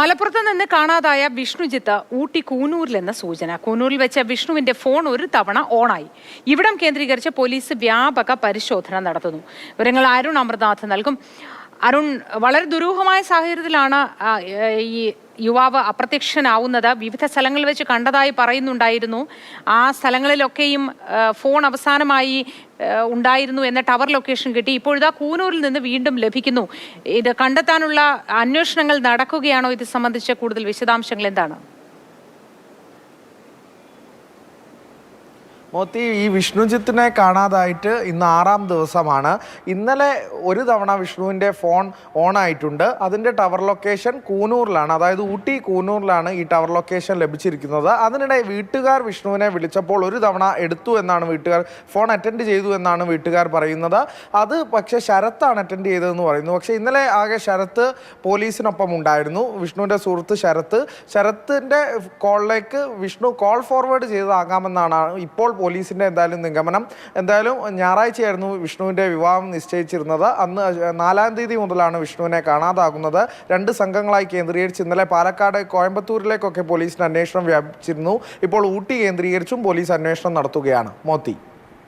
മലപ്പുറത്ത് നിന്ന് കാണാതായ വിഷ്ണുജിത്ത് ഊട്ടി കൂനൂരിലെന്ന സൂചന. കൂനൂരിൽ വെച്ച വിഷ്ണുവിന്റെ ഫോൺ ഒരു തവണ ഓണായി. ഇവിടം കേന്ദ്രീകരിച്ച് പോലീസ് വ്യാപക പരിശോധന നടത്തുന്നു. വിവരങ്ങൾ അരുൺ അമൃതനാഥ് നൽകും. അരുൺ വളരെ ദുരൂഹമായ സാഹചര്യത്തിലാണ് ഈ യുവാവ് അപ്രത്യക്ഷനാവുന്നത്. വിവിധ സ്ഥലങ്ങളിൽ വെച്ച് കണ്ടതായി പറയുന്നുണ്ടായിരുന്നു. ആ സ്ഥലങ്ങളിലൊക്കെയും ഫോൺ അവസാനമായി ഉണ്ടായിരുന്നു എന്ന ടവർ ലൊക്കേഷൻ കിട്ടി. ഇപ്പോഴിതാ കൂനൂരിൽ നിന്ന് വീണ്ടും ലഭിക്കുന്നു. ഇത് കണ്ടെത്താനുള്ള അന്വേഷണങ്ങൾ നടക്കുകയാണോ? ഇത് സംബന്ധിച്ച് കൂടുതൽ വിശദാംശങ്ങൾ എന്താണ്? മോത്തി ഈ വിഷ്ണുജിത്തിനെ കാണാതായിട്ട് ഇന്ന് ആറാം ദിവസമാണ്. ഇന്നലെ ഒരു തവണ വിഷ്ണുവിന്റെ ഫോൺ ഓൺ ആയിട്ടുണ്ട് അതിന്റെ ടവർ ലൊക്കേഷൻ കൂനൂറിലാണ് അതായത് ഊട്ടി കൂനൂറിലാണ് ഈ ടവർ ലൊക്കേഷൻ ലഭിച്ചിരിക്കുന്നത്. അതിനിടെ വീട്ടുകാർ വിഷ്ണുവിനെ വിളിച്ചപ്പോൾ ഒരു തവണ എടുത്തു എന്നാണ് വീട്ടുകാർ ഫോൺ അറ്റൻഡ് ചെയ്തു എന്നാണ് വീട്ടുകാർ പറയുന്നത്. അത് പക്ഷേ ശരത്താണ് അറ്റൻഡ് ചെയ്തതെന്ന് പറയുന്നു. പക്ഷേ ഇന്നലെ ആകെ ശരത്ത് പോലീസിനൊപ്പം ഉണ്ടായിരുന്നു. വിഷ്ണുവിന്റെ സുഹൃത്ത് ശരത്ത്. ശരത്തിന്റെ കോളിലേക്ക് വിഷ്ണു കോൾ ഫോർവേഡ് ചെയ്തതാകാമെന്നാണ് ഇപ്പോൾ പോലീസിന്റെ എന്തായാലും നിഗമനം. എന്തായാലും ഞായറാഴ്ചയായിരുന്നു വിഷ്ണുവിന്റെ വിവാഹം നിശ്ചയിച്ചിരുന്നത്. അന്ന് നാലാം തീയതി മുതലാണ് വിഷ്ണുവിനെ കാണാതാകുന്നത്. രണ്ട് സംഘങ്ങളായി കേന്ദ്രീകരിച്ച് ഇന്നലെ പാലക്കാട് കോയമ്പത്തൂരിലേക്കൊക്കെ പോലീസിന് അന്വേഷണം വ്യാപിച്ചിരുന്നു. ഇപ്പോൾ ഊട്ടി കേന്ദ്രീകരിച്ചും പോലീസ് അന്വേഷണം നടത്തുകയാണ്. മോത്തി.